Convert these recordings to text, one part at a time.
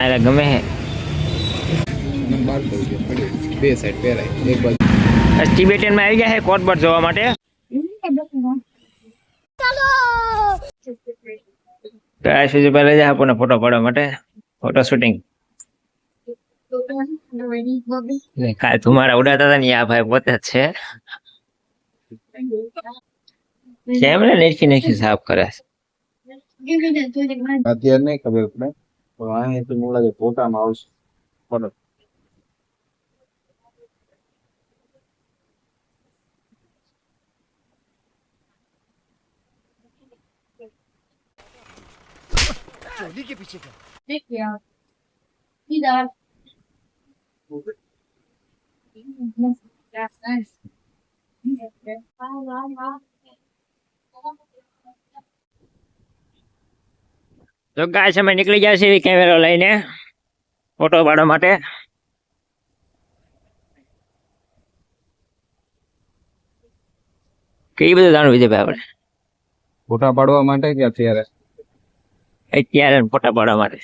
અરે ગમે હે. બે સાઈડ પહેરાય એક બાજુ. ટિબેટિયનમાં આવી ગયા છે કોટબર્ડ જોવા માટે. તો આ સુધી પહેલા જાય આપણને ફોટો પાડવા માટે. ફોટો શૂટિંગ કાલ તમારા ઉડાતા હતા ને આ ભાઈ પોતે જ છે. કેમ ને નેચી નેચી સાફ કરે અત્યારે નહીં ખબર પડે. પણ અહીંયા તો મને લાગે ફોટામાં આવશે ફરક Idag. That's nice. તો ગાય સમય નીકળી જાય છે કેમેરો લઈને ફોટો પાડવા માટે. કઈ બધું જાણવું વિજયભાઈ આપણે? ફોટા પાડવા માટે કે અત્યારે અત્યારે ફોટા પાડવા માટે.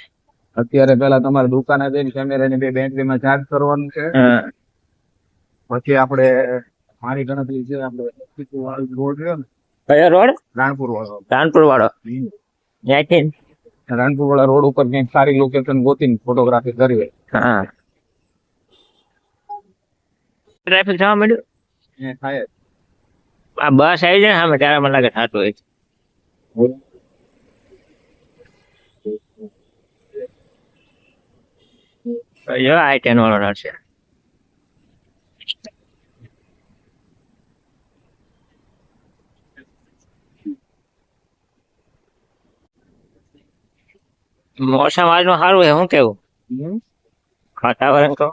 અત્યારે પેલા તમારે દુકાને જઈને કેમેરાની બે બેટરીમાં ચાર્જ કરવાનું છે. પછી આપણે મારી ગણતરી છે આપણે રોડ રહ્યો ને કયો રોડ? રાણપુર વાળો રાણપુર વાળો ત્યાંથી? રાણપુર વાળા રોડ ઉપર ક્યાંક સારી લોકેશન ગોતીને ફોટોગ્રાફી કરવી હોય. હા. ટ્રાફિક થવા માંડ્યું? થાય આ બસ આવી જાય ને સામે ત્યારે મને લાગે થતું હોય. છે. યો આઈ ટેન વાળો નડશે મોસમ આજનું સારું છે શું કેવું? વાતાવરણ તો?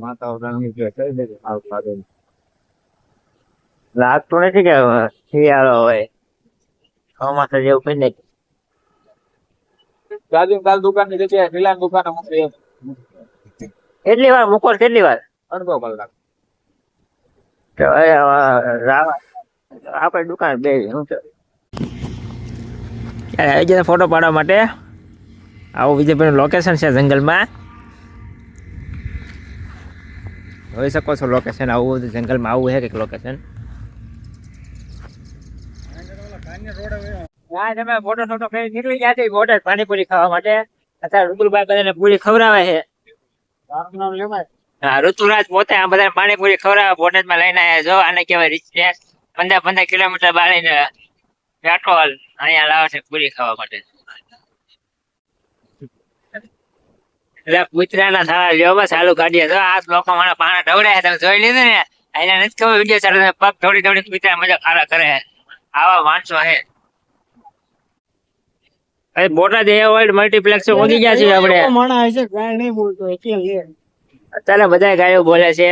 વાતાવરણ લાગતું નથી કે શિયાળો હોય ચોમાસ જેવું કઈ નથી. કાલ દુકાનની જગ્યાએ પેલા દુકાને મૂકી કેટલી વાર મૂકો કેટલી વાર? અડધો કલાક આપણે દુકાન બે શું છે ફોટો પાડવા માટે આવું વિજયભાઈનું લોકેશન છે જંગલમાં. જોઈ શકો છો લોકેશન આવું જંગલમાં આવું છે કંઈક લોકેશન પાણીપુરી ખાવા માટે. અત્યારે ઋતુલભાઈ બધાને પૂરી ખવડાવે છે. હા, ઋતુરાજ પોતે આ બધા પાણીપુરી ખવડાવે બોટાદમાં લઈને જો, આને કહેવાય રિચનેસ પંદર પંદર કિલોમીટર બાળીને પેટ્રોલ અહીંયા લાવે છે પૂરી ખાવા માટે. કૂતરાના સારા બસ આલુ કાઢીએ જો. આ લોકો મને પાણા ઢવડે તમે જોઈ લીધું ને? અહીંયા નથી ખબર વીડિયો ચાલે પગ થોડી થોડી મિત્ર મજા ખારા કરે આવા માણસો હે. અરે બોટાદ એ વર્લ્ડ મલ્ટીપ્લેક્સ ઓગી ગયા છે આપણે. અત્યારે બધા ગાયો બોલે છે.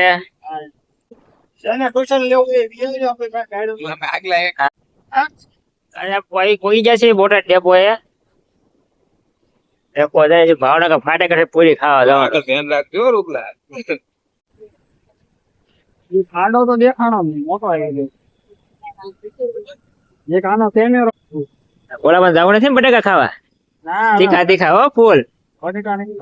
આગલા એક. અને કોઈ કોઈ ગયા છે બોટાદ ડેપો એ ડેપો જાય છે ભાવનગર ફાટે કરે પૂરી ખાવા જવાનું. ધ્યાન રાખજો રૂપલા. ખાડો તો દેખાણો મોટો આવી ગયો. એક આનો કેમેરો ઓલામાં જવું નથી ને બટાકા ખાવા? તીખા તીખા હો ફૂલ. બટેકા નહીં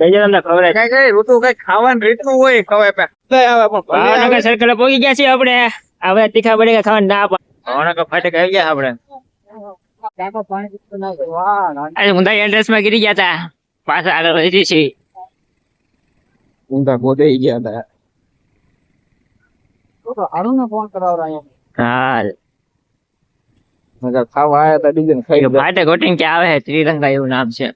કહેજો તમને ખબર કઈ કઈ ઋતુ કઈ ખાવાનું રીતનું હોય ખવાય પે. ભાવનગર સર્કલ પહોંચી ગયા છીએ આપણે. હવે તીખા બટાકા ખાવા ના પણ ભાવનગર ફાટે આવી ગયા આપણે? એડ્રેસમાં ગીરી ગયા પાછા આગળ વધી ગોદે ગયા તો. ફોન હા મજા ખાવા આયા તા બીજે ખાઈ ગયા ફાટે ઘોટીને આવે? છે ત્રિરંગા એવું નામ છે.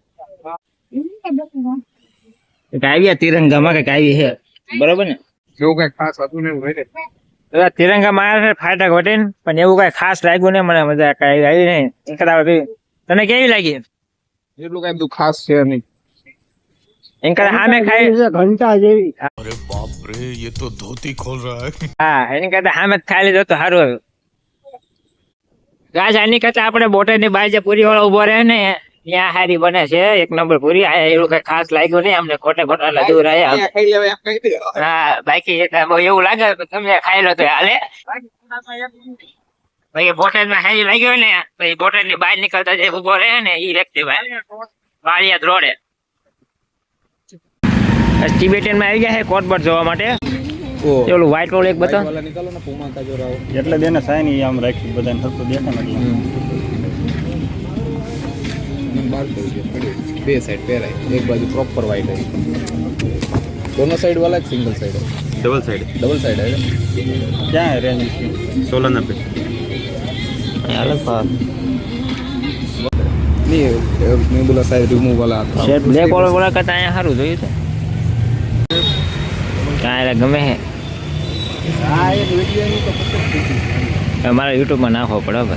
એક આવ્યા તિરંગામાં કંઈક આવી છે? બરોબર ને? જો કઈ ખાસ હતું ને. દાદા તિરંગા માર્યા છે ફાટા ઘટીને પણ એવું કઈ ખાસ લાગ્યું નહીં મને મજા કઈ આવી નહીં. એંકડા તને કેવી લાગી? એટલું કઈ બધું ખાસ છે નહીં. એંકડા સામે ખાઈ ઘંટા હા. એની કરતા સામે ખાલી લીધો તો સારું આવ્યું રાજ આની કરતા આપણે બોટેની બાજે પૂરી વાળો ઊભો રહે ને ત્યાં હારી બને છે. એક નંબર પૂરી. એવું કઈ ખાસ લાગ્યું નહીં. અમને ખોટે ખોટા લદું રહે હા બાકી એવું લાગે કે તમે ખાઈ લો તો હાલે. પછી બોટાદમાં હારી લાગ્યો ને પછી બોટાદની બહાર નીકળતા જે ઊભો રહે ને એ વ્યક્તિ ભાઈ. વાળિયા રોડે ટિબેટિયનમાં આવી ગયા છે કોટબર્ડ જોવા માટે. ઓલું વ્હાઈટ રોડ એક બતાવો. એટલે બેને સાઈન આમ રાખી બધાને થતું દેખે અને બારસો બે સાઈડ પહેરાય એક બાજુ પ્રોપર વાઈટ હોય. દોનો સાઈડ વાલા જ single side double side double side હોય ક્યાં રેન્જ સોલરના પે અલગ ભાવ નહીં મેં બોલા સાઈડ રિમૂવ વાળો વાળા કરતા અહીંયા સારું જોયું છે. કાંઈ ગમે હે. મારા યુટ્યુબમાં નાખવો પડે